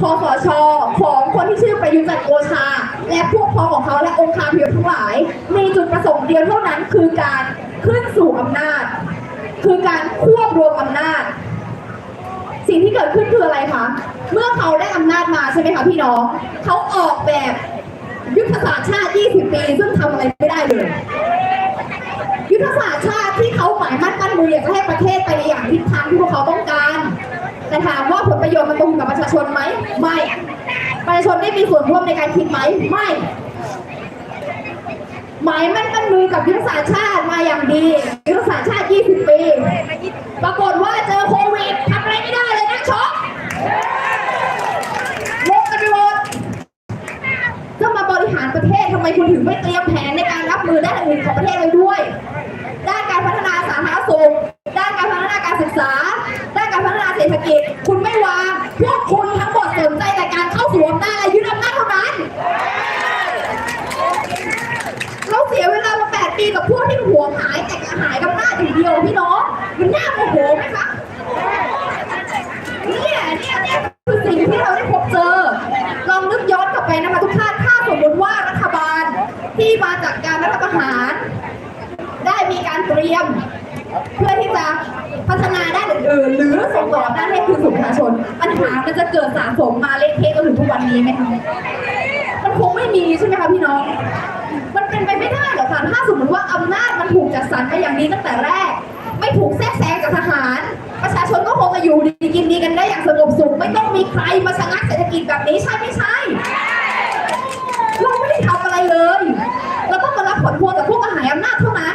คอสชของคนที่ชื่อประยุทธ์จันโอชา และพวกพ้องของเขาและองค์คาพยพทั้งหลาย มีจุดประสงค์เดียวเท่านั้นคือการขึ้นสู่อำนาจ คือการควบรวมอำนาจ สิ่งที่เกิดขึ้นคืออะไรคะเมื่อเขาได้อำนาจมาใช่ไหมคะพี่น้องเขาออกแบบยุทธศาสตร์ชาติ 20 ปี ซึ่งทำอะไร แต่ถามว่าผลประโยชน์มันตรงกับประชาชนไหมไม่ ประชาชนได้มีส่วนร่วมในการคิดไหมไม่หมายมั่นปั้นมือกับยุทธศาสตร์ชาติมาอย่างดียุทธศาสตร์ชาติ 20 ปี ปรากฏว่าเจอโควิดทำอะไรไม่ได้เลยนะช็อกงงกันไปหมดจะมาบริหารประเทศทำไมคุณถึงไม่เตรียมแผน ศรษฐกิจ คุณไม่วาง พวกคุณทั้งหมดสนใจแต่การเข้าสู่อำนาจและยึดอำนาจเท่านั้น เราเสียเวลามา8ปีกับพวกที่หัวหายแต่กหายกับหน้าอย่างเดียวพี่น้อง มันน่าโมโหไหมคะเนี่ยเนี่ยเนี่ยคือสิ่งที่เราได้พบเจอ ลองนึกย้อนกลับไปนะคะทุกท่านถ้าสมมติว่ารัฐบาลที่มาจากการรัฐประหาร ได้มีการเตรียม เพื่อที่จะพัฒนาด้านอื่นๆหรือส่งต่ออำนาจให้คืนสู่ประชาชนปัญหามันจะเกิดสะสมมาเละเทะจนถึงทุกวันนี้ไหมคะมันคงไม่มีใช่ไหมคะพี่น้อง มันเป็นไปไม่ได้หรอกค่ะถ้าสมมติว่าอำนาจมันถูกจัดสรรมาอย่างนี้ตั้งแต่แรก ไม่ถูกแทรกแซงจากทหาร ประชาชนก็คงจะอยู่ดีกินดีกันได้อย่างสงบสุขไม่ต้องมีใครมาชะงักเศรษฐกิจแบบนี้ใช่ไม่ใช่เราไม่ได้ทำอะไรเลย เราต้องมารับผลพวงจากพวกกระหายอำนาจเท่านั้น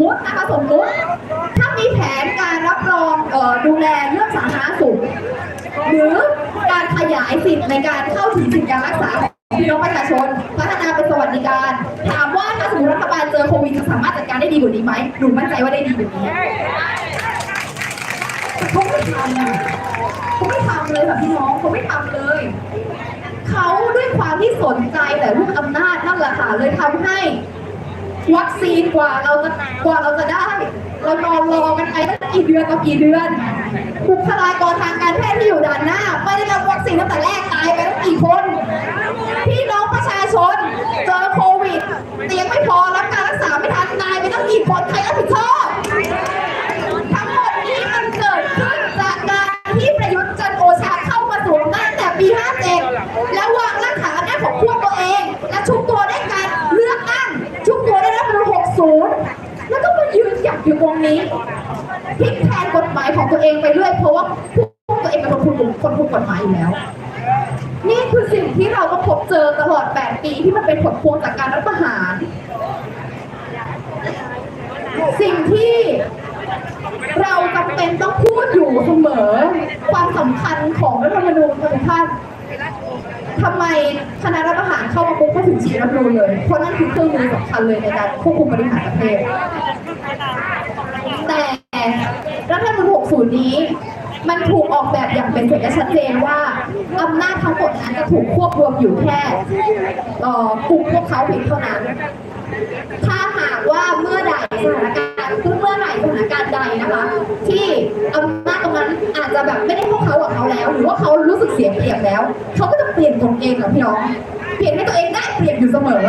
มุตินะคะสมมุติ ถ้ามีแผนการรับรองออดูแลเรื่องสาธารณสุข หรือการขยายสิทธิ์ในการเข้าถึงสิทธิการรักษาของพี่น้องประชาชน พัฒนาเป็นสวัสดิการ ถามว่าถ้าสมมติรัฐบาลเจอโควิดจะสามารถจัดการได้ดีกว่านี้ไหมหนูมั่นใจว่าได้ดีกว่านี้เขาไม่ทำเขาไม่ทำเลยค่ะพี่น้องเขาไม่ทำเลยเขาด้วยความที่สนใจแต่เรื่องอำนาจนั่นแหละค่ะเลยทำให้ วัคซีนกว่าเราจะกว่าเราจะได้ เรานอนรอกันไปตั้งกี่เดือนต่อกี่เดือนบุคลากรทางการแพทย์ที่อยู่ด่านหน้า ไม่ได้รับวัคซีนตั้งแต่แรกตายไปตั้งกี่คนพี่น้องประชาชน เจอโควิดเตียงไม่พอรับการรักษาไม่ทันตายไปตั้งกี่คนใครรั อยู่ตรงนี้พลิกแพลงกฎหมายของตัวเองไปเรื่อยเพราะว่าพวกตัวเองเป็นคนคุมคนคุมกฎหมายอยู่แล้ว นี่คือสิ่งที่เราก็พบเจอตลอด 8 ปีที่มันเป็นผลพวงจากการรัฐประหาร สิ่งที่เราจำเป็นต้องพูดอยู่เสมอ ความสำคัญของรัฐธรรมนูญทุกท่านทำไมคณะรัฐประหารเข้ามาปุ๊บก็ถึงฉีกรัฐธรรมนูญเลย เพราะนั่นคือเครื่องมือสำคัญเลยในการควบคุมบริหารประเทศ แต่รัฐธรรม นี้ มันถูกออกแบบอย่างเป็นเสร็จและชัดเจนว่าอำนาจทั้งหมดนั้นจะถูกควบรวมอยู่แค่กลุ่มพวกเขาเพียงเท่านั้น ถ้าหากว่าเมื่อใดสถานการณ์คือเมื่อไหร่สถานการณ์ใดนะคะ ที่อำนาจตรงนั้นอาจจะแบบไม่ได้พวกเขากับเขาแล้ว หรือว่าเขารู้สึกเสียเปรียบแล้ว เขาก็จะเปลี่ยนตนเองกับพี่น้องเปลี่ยนให้ตัวเองได้เปรียบอยู่เสมอ แ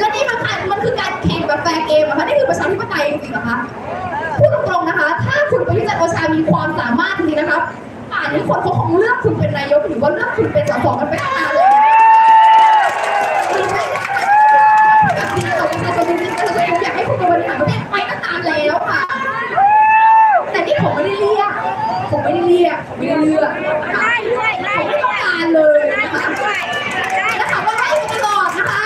ละนี่มันค่ะมันคือการแข่งแบบแฟร์เกมอะคะนี่คือประชาธิปไตยจริงๆนะคะ นนี้คนเขาคงเลือกคุณเป็นนายกหรือว่าเลือกคุณเป็นสสกันไปตั้งนานเลยแบบนี้เราประชาชนจริงๆเราจะอยากให้คุณบริหารประเทศไปตั้งนานแล้วค่ะ แต่นี่ผมไม่ได้เรียกผมไม่ได้เรียกไม่ได้เลือกนะคะผมไม่ต้องการเลยนะคะแล้วถามว่าไล่มาตลอดนะคะ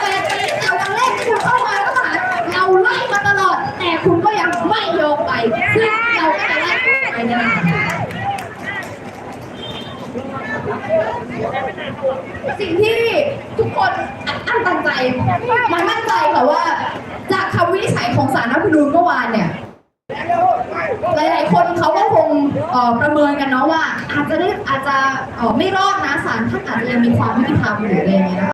แต่ปีแต่วันแรกที่คุณเข้ามาก็หาเราไล่มาตลอด แต่คุณก็ยังไม่ยอมไปซึ่งเราก็จะไล่คุณไปเนี่ยนะคะ สิ่งที่ทุกคนอัดอั้นตันใจมันมั่นใจค่ะว่า จากคำวินิจฉัยของศาลรัฐธรรมนูญเมื่อวานเนี่ยหลาย ๆ คนเขาก็คงประเมินกันเนาะว่า อาจจะได้อาจจะไม่รอดนะศาลท่านอาจจะยังมีความยุติธรรมอยู่อะไรอย่างเงี้ยนะ